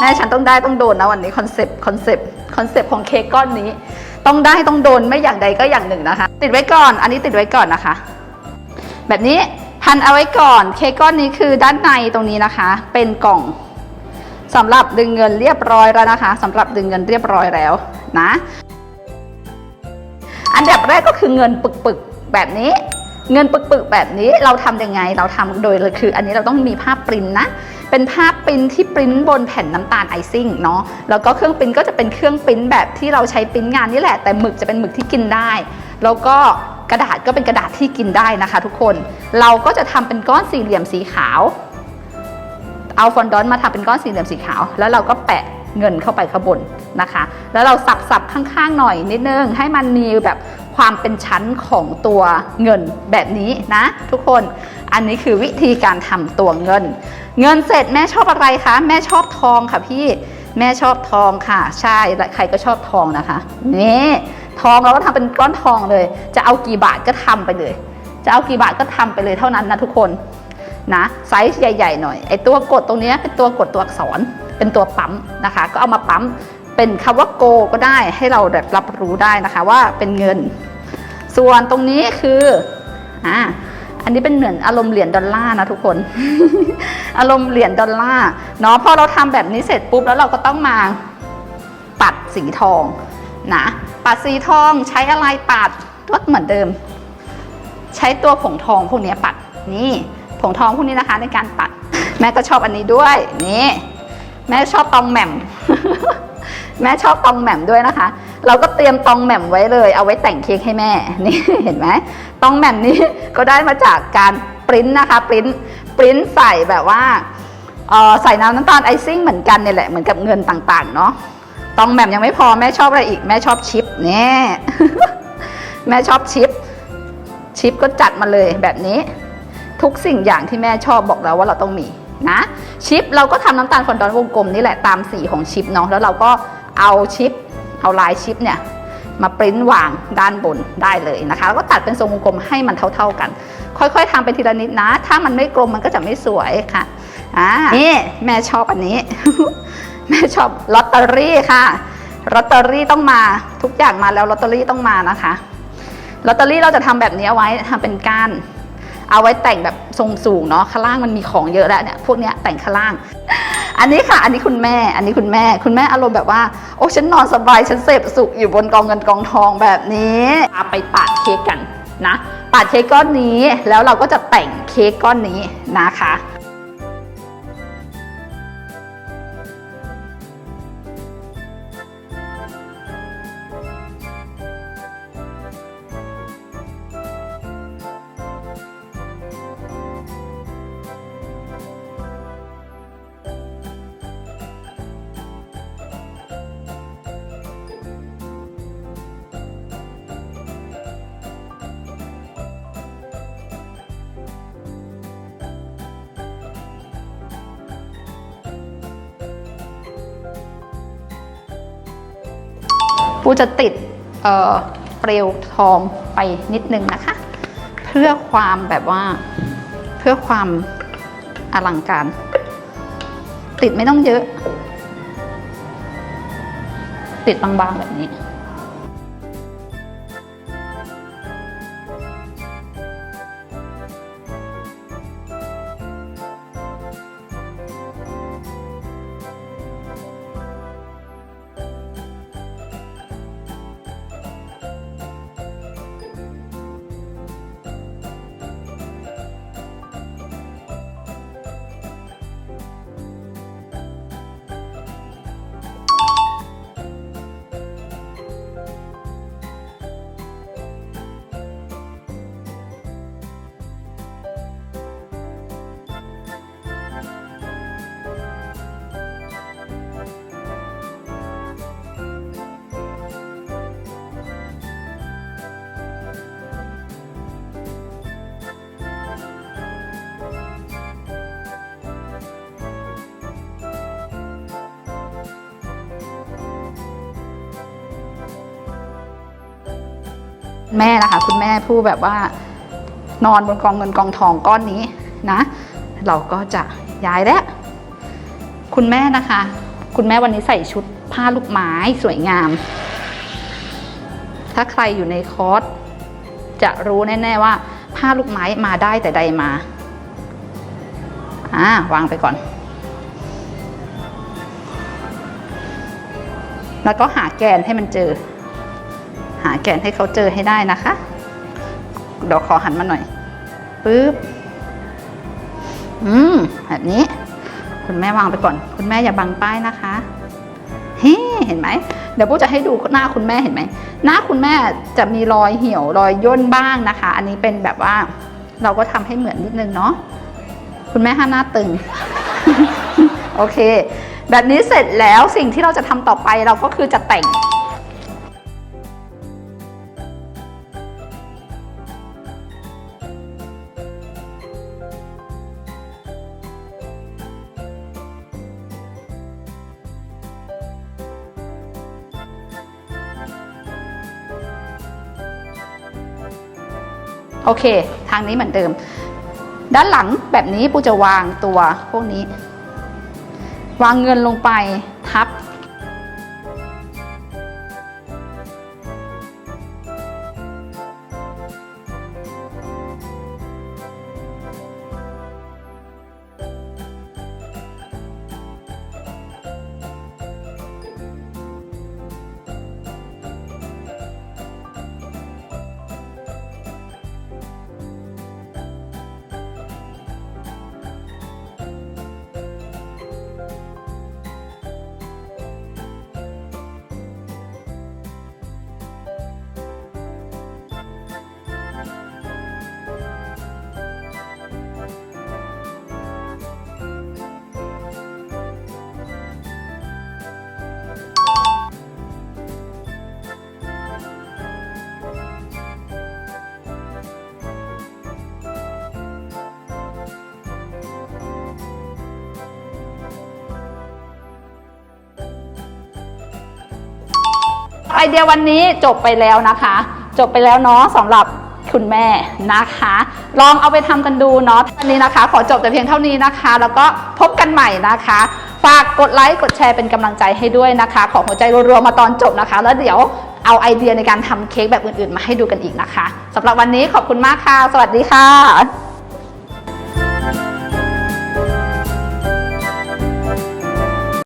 แม่ฉันต้องได้ต้องโดนนะวันนี้คอนเซปต์คอนเซปต์คอนเซปต์ของเค้กก้อนนี้ ต้องได้ต้องโดนไม่อย่างใดก็อย่างหนึ่งนะคะ ติดไว้ก่อน อันนี้ติดไว้ก่อนนะคะ แบบนี้พันเอาไว้ก่อนเค้กก้อนนี้คือด้านในตรงนี้นะคะ เป็นกล่องสำหรับดึงเงินเรียบร้อยแล้วนะคะสำหรับดึงเงินเรียบร้อยแล้วนะ อันดับแรกก็คือเงินปึกๆแบบนี้ เงินปึกๆแบบนี้เราทำยังไงเราทำโดยเลยคือ อันนี้เราต้องมีภาพปริ้นนะ เป็นภาพปริ้นที่ปริ้นบนแผ่นน้ำตาลไอซิ่งเนาะแล้วก็เครื่องปริ้นก็จะเป็นเครื่องปริ้นแบบที่เราใช้ปริ้นงานนี่แหละ แต่หมึกจะเป็นหมึกที่กินได้ แล้วก็กระดาษก็เป็นกระดาษที่กินได้นะคะ ทุกคนเราก็จะทำเป็นก้อนสี่เหลี่ยมสีขาว เอาฟอนดอนมาทำเป็นก้อนสี่เหลี่ยมสีขาว แล้วเราก็แปะเงินเข้าไปข้างบนนะคะ แล้วเราสับสับๆข้างๆหน่อยนิดนึงให้มันมีแบบความเป็นชั้นของตัวเงินแบบนี้นะ ทุกคนอันนี้คือวิธีการทำตัวเงิน เงินเสร็จแม่ชอบอะไรคะ แม่ชอบทองค่ะพี่ แม่ชอบทองค่ะ ใช่ใครก็ชอบทองนะคะ นี่ทองเราก็ทำเป็นก้อนทองเลย จะเอากี่บาทก็ทำไปเลย จะเอากี่บาทก็ทำไปเลยเท่านั้นนะทุกคนนะไซส์ใหญ่ ๆ หน่อยไอตัวกดตรงนี้เป็นตัวกดตัวอักษร เป็นตัวปั๊มนะคะ ก็เอามาปั๊มเป็นคำว่าโกก็ได้ให้เราแบบรับรู้ได้นะคะว่าเป็นเงิน ส่วนตรงนี้คืออ่า อันนี้เป็นเหมือนอารมณ์เหรียญดอลลาร์นะทุกคน อารมณ์เหรียญดอลลาร์เนาะพอเราทำแบบนี้เสร็จปุ๊บแล้วเราก็ต้องมาปัดสีทองนะปัดสีทองใช้อะไรปัดก็เหมือนเดิม ใช้ตัวผงทองพวกนี้ปัดนี่ผงทองพวกนี้นะคะในการปัด แม่ก็ชอบอันนี้ด้วยนี่แม่ชอบตองแหม่มแม่ชอบตองแหม่มด้วยนะคะ เราก็เตรียมตองแหม่มไว้เลย เอาไว้แต่งเค้กให้แม่นี่เห็นไหมตองแหม่มนี้ก็ได้มาจากการปริ้นนะคะปริ้นปริ้นใส่แบบว่าใส่น้ำน้ำตาลไอซิ่งเหมือนกันเนี่ยแหละเหมือนกับเงินต่างๆเนาะตองแหม่มยังไม่พอแม่ชอบอะไรอีกแม่ชอบชิปเนี่ยแม่ชอบชิป ชิปก็จัดมาเลยแบบนี้ ทุกสิ่งอย่างที่แม่ชอบบอกแล้วว่าเราต้องมีนะชิปเราก็ทำน้ำตาลคอนดอนวงกลมนี่แหละตามสีของชิปเนาะแล้วเราก็เอาชิป เอาลายชิปเนี่ยมาปริ้นวางด้านบนได้เลยนะคะ แล้วก็ตัดเป็นทรงวงกลมให้มันเท่า ๆกัน ค่อยๆทำไปทีละนิดนะ ถ้ามันไม่กลมมันก็จะไม่สวยค่ะอ่านี่แม่ชอบอันนี้ แม่ชอบลอตเตอรี่ค่ะลอตเตอรี่ต้องมาทุกอย่างมาแล้วลอตเตอรี่ต้องมานะคะลอตเตอรี่เราจะทำแบบนี้เอาไว้ทำเป็นก้าน เอาไว้แต่งแบบทรงสูงเนาะข้างล่างมันมีของเยอะแล้วเนี่ยพวกเนี้ยแต่งข้างล่าง อันนี้ค่ะ อันนี้คุณแม่ อันนี้คุณแม่ คุณแม่อารมณ์แบบว่า โอ้ฉันนอนสบายฉันเสพสุขอยู่บนกองเงินกองทองแบบนี้เอาไปปาดเค้กกันนะปาดเค้กก้อนนี้แล้วเราก็จะแต่งเค้กก้อนนี้นะคะ ปูจะติดเเปลวทองไปนิดนึงนะคะ เพื่อความแบบว่าเพื่อความอลังการ ติดไม่ต้องเยอะ ติดบางๆแบบนี้ แม่นะคะ คุณแม่ผู้แบบว่านอนบนกองเงินกองทองก้อนนี้นะ เราก็จะย้ายแล้ว คุณแม่นะคะ คุณแม่วันนี้ใส่ชุดผ้าลูกไม้สวยงาม ถ้าใครอยู่ในคอร์สจะรู้แน่ ๆ ว่าผ้าลูกไม้มาได้แต่ใดมาอ่าวางไปก่อน แล้วก็หาแกนให้มันเจอ หาแกนให้เขาเจอให้ได้นะคะเดี๋ยวขอหันมาหน่อยปึ๊บอืมแบบนี้ คุณแม่วางไปก่อน คุณแม่อย่าบังป้ายนะคะเฮ้เห็นไหมเดี๋ยวปุ๊จะให้ดูหน้าคุณแม่เห็นไหมหน้าคุณแม่จะมีรอยเหี่ยวรอยย่นบ้างนะคะ อันนี้เป็นแบบว่า เราก็ทำให้เหมือนนิดนึงเนาะคุณแม่ห้ามหน้าตึง โอเค แบบนี้เสร็จแล้วสิ่งที่เราจะทำต่อไปเราก็คือจะแต่ง โอเค ทางนี้เหมือนเดิม ด้านหลังแบบนี้ปูจะวางตัวพวกนี้ วางเงินลงไปทับ ไอเดียวันนี้จบไปแล้วนะคะ จบไปแล้วเนาะสำหรับคุณแม่นะคะ ลองเอาไปทำกันดูเนาะวันนี้นะคะ ขอจบแต่เพียงเท่านี้นะคะ แล้วก็พบกันใหม่นะคะ ฝากกดไลค์กดแชร์เป็นกำลังใจให้ด้วยนะคะ ขอหัวใจรัวๆมาตอนจบนะคะ แล้วเดี๋ยวเอาไอเดียในการทำเค้กแบบอื่นๆ มาให้ดูกันอีกนะคะสำหรับวันนี้ขอบคุณมากค่ะ สวัสดีค่ะ